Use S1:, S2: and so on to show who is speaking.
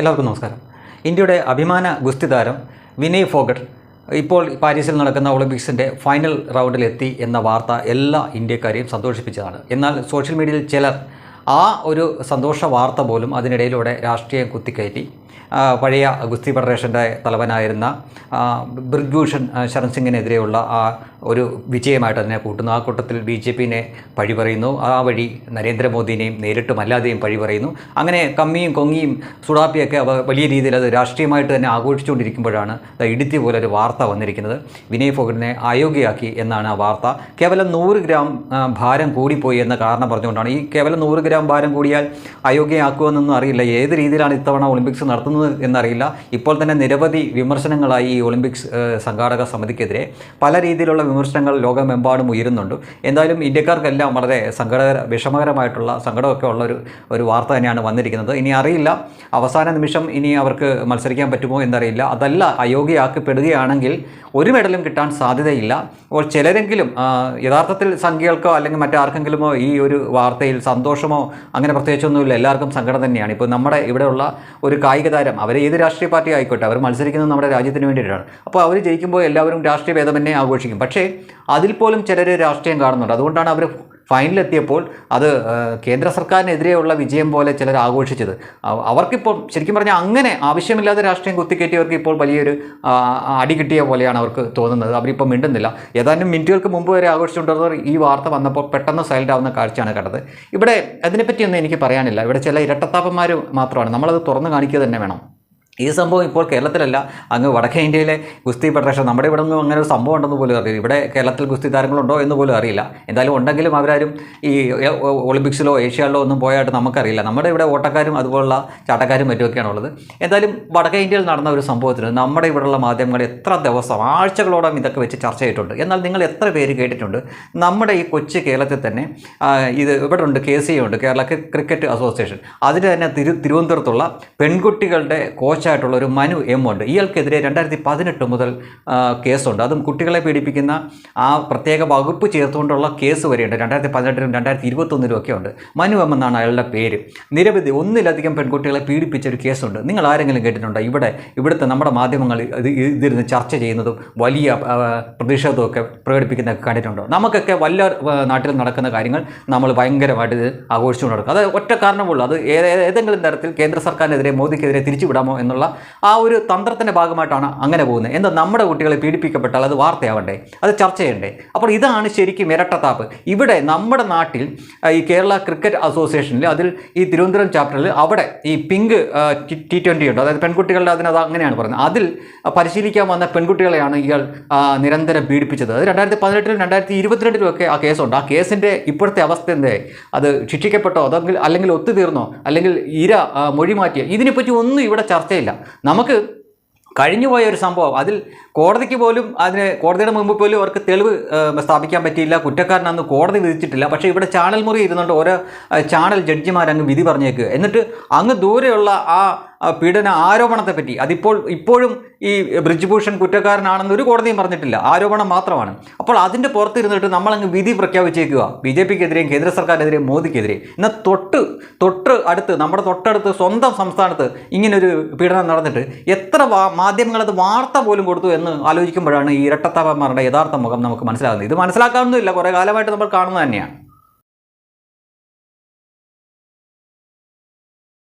S1: എല്ലാവർക്കും നമസ്കാരം. ഇന്ത്യയുടെ അഭിമാന ഗുസ്തി താരം വിനയ് ഫോഗട്ട് ഇപ്പോൾ പാരീസിൽ നടക്കുന്ന ഒളിമ്പിക്സിന്റെ ഫൈനൽ റൗണ്ടിലെത്തി എന്ന വാർത്ത എല്ലാ ഇന്ത്യക്കാരെയും സന്തോഷിപ്പിച്ചതാണ്. എന്നാൽ സോഷ്യൽ മീഡിയയിൽ ചിലർ ആ ഒരു സന്തോഷ വാർത്ത പോലും അതിനിടയിലൂടെ രാഷ്ട്രീയം കുത്തിക്കയറ്റി പഴയ ഗുസ്തി ഫെഡറേഷന്റെ തലവനായിരുന്ന ബ്രിഗ്ഭൂഷൺ ശരൺ സിംഗിനെതിരെയുള്ള ആ ഒരു വിജയമായിട്ട് അതിനെ കൂട്ടുന്നു. ആ കൂട്ടത്തിൽ ബി ജെ പിനെ പഴി പറയുന്നു. ആ വഴി നരേന്ദ്രമോദിനെയും നേരിട്ടും അല്ലാതെയും പഴി പറയുന്നു. അങ്ങനെ കമ്മിയും കൊങ്ങിയും സുഡാപ്പിയൊക്കെ അവ വലിയ രീതിയിൽ അത് രാഷ്ട്രീയമായിട്ട് തന്നെ ആഘോഷിച്ചുകൊണ്ടിരിക്കുമ്പോഴാണ് ഇടുത്തി പോലെ ഒരു വാർത്ത വന്നിരിക്കുന്നത്. വിനയ് ഫോഗട്ടിനെ അയോഗ്യയാക്കി എന്നാണ് ആ വാർത്ത. കേവലം നൂറ് ഗ്രാം ഭാരം കൂടിപ്പോയി എന്ന കാരണം പറഞ്ഞുകൊണ്ടാണ്. ഈ കേവലം നൂറ് ഗ്രാം ഭാരം കൂടിയാൽ അയോഗ്യയാക്കുമെന്നൊന്നും അറിയില്ല. ഏത് രീതിയിലാണ് ഇത്തവണ ഒളിമ്പിക്സ് നടത്തുന്നത്? എന്നറിയില്ല. ഇപ്പോൾ തന്നെ നിരവധി വിമർശനങ്ങളായി ഈ ഒളിമ്പിക്സ് സംഘാടക സമിതിക്കെതിരെ പല രീതിയിലുള്ള വിമർശനങ്ങൾ ലോകമെമ്പാടും ഉയരുന്നുണ്ട്. എന്തായാലും ഇന്ത്യക്കാർക്കെല്ലാം വളരെ സങ്കടകര വിഷമകരമായിട്ടുള്ള സങ്കടമൊക്കെ ഉള്ള ഒരു ഒരു വാർത്ത തന്നെയാണ് വന്നിരിക്കുന്നത്. ഇനി അറിയില്ല. അവസാന നിമിഷം ഇനി അവർക്ക് മത്സരിക്കാൻ പറ്റുമോ എന്നറിയില്ല. അതല്ല അയോഗ്യയാക്കപ്പെടുകയാണെങ്കിൽ ഒരു മെഡലും കിട്ടാൻ സാധ്യതയില്ല. അപ്പോൾ ചിലരെങ്കിലും യഥാർത്ഥത്തിൽ സംഖ്യകൾക്കോ അല്ലെങ്കിൽ മറ്റാർക്കെങ്കിലുമോ ഈ ഒരു വാർത്തയിൽ സന്തോഷമോ അങ്ങനെ പ്രത്യേകിച്ചൊന്നുമില്ല. എല്ലാവർക്കും സങ്കടം തന്നെയാണ്. ഇപ്പോൾ നമ്മുടെ ഇവിടെയുള്ള ഒരു കായിക താരം അവർ ഏത് രാഷ്ട്രീയ പാർട്ടി ആയിക്കോട്ടെ അവർ മത്സരിക്കുന്നത് നമ്മുടെ രാജ്യത്തിന് വേണ്ടിയിട്ടാണ്. അപ്പോൾ അവർ ജയിക്കുമ്പോൾ എല്ലാവരും രാഷ്ട്രീയ ഭേദം തന്നെ ആഘോഷിക്കും. പക്ഷേ അതിൽ പോലും ചിലർ രാഷ്ട്രീയം കാണുന്നുണ്ട്. അതുകൊണ്ടാണ് അവർ ഫൈനലെത്തിയപ്പോൾ അത് കേന്ദ്ര സർക്കാരിനെതിരെയുള്ള വിജയം പോലെ ചിലർ ആഘോഷിച്ചത്. അവ- അവർക്കിപ്പോൾ ശരിക്കും പറഞ്ഞാൽ അങ്ങനെ ആവശ്യമില്ലാതെ രാഷ്ട്രീയം കുത്തിക്കയറ്റിയവർക്ക് ഇപ്പോൾ വലിയൊരു അടി കിട്ടിയ പോലെയാണ് അവർക്ക് തോന്നുന്നത്. അവരിപ്പോൾ മിണ്ടുന്നില്ല. ഏതാനും മിനിറ്റുകൾക്ക് മുമ്പ് വരെ ആഘോഷിച്ചുകൊണ്ടിരുന്നവർ ഈ വാർത്ത വന്നപ്പോൾ പെട്ടെന്ന് സൈലന്റ് ആവുന്ന കാഴ്ചയാണ് കണ്ടത്. ഇവിടെ അതിനെപ്പറ്റിയൊന്നും എനിക്ക് പറയാനില്ല. ഇവിടെ ചില ഇരട്ടത്താപ്പന്മാർ മാത്രമാണ്. നമ്മളത് തുറന്നു കാണിക്കുക തന്നെ വേണം. ഈ സംഭവം ഇപ്പോൾ കേരളത്തിലല്ല അങ്ങ് വടക്കേ ഇന്ത്യയിലെ ഗുസ്തി ഫെഡറേഷൻ. നമ്മുടെ ഇവിടെ ഒന്നും അങ്ങനെ ഒരു സംഭവം ഉണ്ടെന്ന് പോലും അറിയില്ല. ഇവിടെ കേരളത്തിൽ ഗുസ്തി താരങ്ങളുണ്ടോ എന്ന് പോലും അറിയില്ല. എന്തായാലും ഉണ്ടെങ്കിലും അവരാരും ഈ ഒളിമ്പിക്സിലോ ഏഷ്യയിലോ ഒന്നും പോയായിട്ട് നമുക്കറിയില്ല. നമ്മുടെ ഇവിടെ ഓട്ടക്കാരും അതുപോലുള്ള ചാട്ടക്കാരും മറ്റുമൊക്കെയാണ് ഉള്ളത്. എന്തായാലും വടക്കേ ഇന്ത്യയിൽ നടന്ന ഒരു സംഭവത്തിന് നമ്മുടെ ഇവിടെയുള്ള മാധ്യമങ്ങൾ എത്ര ദിവസം ആഴ്ചകളോളം ഇതൊക്കെ വെച്ച് ചർച്ച ചെയ്തിട്ടുണ്ട്. എന്നാൽ നിങ്ങൾ എത്ര പേര് കേട്ടിട്ടുണ്ട്? നമ്മുടെ ഈ കൊച്ചു കേരളത്തിൽ തന്നെ ഇത് ഇവിടെ ഉണ്ട് കെ സി ഉണ്ട് കേരള ക്രിക്കറ്റ് അസോസിയേഷൻ. അതിന് തന്നെ തിരു തിരുവനന്തപുരത്തുള്ള പെൺകുട്ടികളുടെ കോച്ചായിട്ടുള്ള ഒരു മനു എം ഉണ്ട്. ഇയാൾക്കെതിരെ രണ്ടായിരത്തി പതിനെട്ട് മുതൽ കേസുണ്ട്. അതും കുട്ടികളെ പീഡിപ്പിക്കുന്ന ആ പ്രത്യേക വകുപ്പ് ചേർത്തുകൊണ്ടുള്ള കേസ് വരെയുണ്ട്. രണ്ടായിരത്തി പതിനെട്ടിലും രണ്ടായിരത്തി ഇരുപത്തൊന്നിലും ഒക്കെ ഉണ്ട്. മനു എം എന്നാണ് അയാളുടെ പേര്. നിരവധി ഒന്നിലധികം പെൺകുട്ടികളെ പീഡിപ്പിച്ച ഒരു കേസുണ്ട്. നിങ്ങൾ ആരെങ്കിലും കേട്ടിട്ടുണ്ടോ? ഇവിടെ ഇവിടുത്തെ നമ്മുടെ മാധ്യമങ്ങൾ ഇത് ഇതിരുന്ന് ചർച്ച ചെയ്യുന്നതും വലിയ പ്രതിഷേധമൊക്കെ പ്രകടിപ്പിക്കുന്നതൊക്കെ കണ്ടിട്ടുണ്ടോ? നമുക്കൊക്കെ വല്ല നാട്ടിൽ നടക്കുന്ന കാര്യങ്ങൾ നമ്മൾ ഭയങ്കരമായിട്ട് ഇത് ആഘോഷിച്ചുകൊണ്ട് നടക്കും. അത് ഒറ്റ കാരണമുള്ളൂ അത് ഏതെങ്കിലും തരത്തിൽ കേന്ദ്ര സർക്കാരിനെതിരെ മോദിക്കെതിരെ തിരിച്ചുവിടാമോ എന്നുള്ള ആ ഒരു തന്ത്രത്തിന്റെ ഭാഗമായിട്ടാണ് അങ്ങനെ പോകുന്നത്. എന്താ നമ്മുടെ കുട്ടികളെ പീഡിപ്പിക്കപ്പെട്ടാൽ അത് വാർത്തയാവണ്ടേ? അത് ചർച്ച ചെയ്യണ്ടേ അപ്പോൾ ഇതാണ് ശരിക്കും ഇരട്ടത്താപ്പ്. ഇവിടെ നമ്മുടെ നാട്ടിൽ ഈ കേരള ക്രിക്കറ്റ് അസോസിയേഷനിൽ അതിൽ ഈ തിരുവനന്തപുരം ചാപ്റ്ററിൽ അവിടെ ഈ പിങ്ക് ടി ട്വന്റി ഉണ്ട്. അതായത് പെൺകുട്ടികളുടെ അതിനത് അങ്ങനെയാണ് പറയുന്നത് അതിൽ പരിശീലിക്കാൻ വന്ന പെൺകുട്ടികളെയാണ് ഇയാൾ നിരന്തരം പീഡിപ്പിച്ചത്. അത് രണ്ടായിരത്തി പതിനെട്ടിലും രണ്ടായിരത്തി ഇരുപത്തിരണ്ടിലും ഒക്കെ ആ കേസുണ്ട്. ആ കേസിന്റെ ഇപ്പോഴത്തെ അവസ്ഥ എന്തേ? അത് ശിക്ഷിക്കപ്പെട്ടോ? അതെങ്കിൽ അല്ലെങ്കിൽ ഒത്തുതീർന്നോ? അല്ലെങ്കിൽ ഇര മൊഴി മാറ്റിയോ ഇതിനെപ്പറ്റി ഒന്നും ഇവിടെ ചർച്ചയില്ല. നമുക്ക് കഴിഞ്ഞുപോയ ഒരു സംഭവം. അതിൽ കോടതിക്ക് പോലും അതിന് കോടതിയുടെ മുമ്പ് പോലും അവർക്ക് തെളിവ് സ്ഥാപിക്കാൻ പറ്റിയില്ല. കുറ്റക്കാരനന്ന് കോടതി വിധിച്ചിട്ടില്ല. പക്ഷേ ഇവിടെ ചാനൽ മുറി ഇരുന്നുകൊണ്ട് ഓരോ ചാനൽ ജഡ്ജിമാർ അങ്ങ് വിധി പറഞ്ഞേക്കുക എന്നിട്ട് അങ്ങ് ദൂരെയുള്ള ആ പീഡന ആരോപണത്തെ പറ്റി അതിപ്പോൾ ഇപ്പോഴും ഈ ബ്രിജ്ഭൂഷൺ കുറ്റക്കാരനാണെന്ന് ഒരു കോടതിയും പറഞ്ഞിട്ടില്ല. ആരോപണം മാത്രമാണ്. അപ്പോൾ അതിന്റെ പുറത്തിരുന്നിട്ട് നമ്മളങ്ങ് വിധി പ്രഖ്യാപിച്ചേക്കുക. ബി ജെ പിക്കെതിരെയും കേന്ദ്ര സർക്കാരിനെതിരെയും മോദിക്കെതിരെ എന്നാൽ തൊട്ട് തൊട്ട് അടുത്ത് നമ്മുടെ തൊട്ടടുത്ത് സ്വന്തം സംസ്ഥാനത്ത് ഇങ്ങനൊരു പീഡനം നടന്നിട്ട് എത്ര മാധ്യമങ്ങളത് വാർത്ത പോലും കൊടുത്തു എന്ന് ആലോചിക്കുമ്പോഴാണ് ഈ ഇരട്ടത്താപന്മാരുടെ യഥാർത്ഥ മുഖം നമുക്ക് മനസ്സിലാകുന്നത്. ഇത് മനസ്സിലാക്കാവുന്നതില്ല കുറേ കാലമായിട്ട് നമ്മൾ കാണുന്നത് തന്നെയാണ്.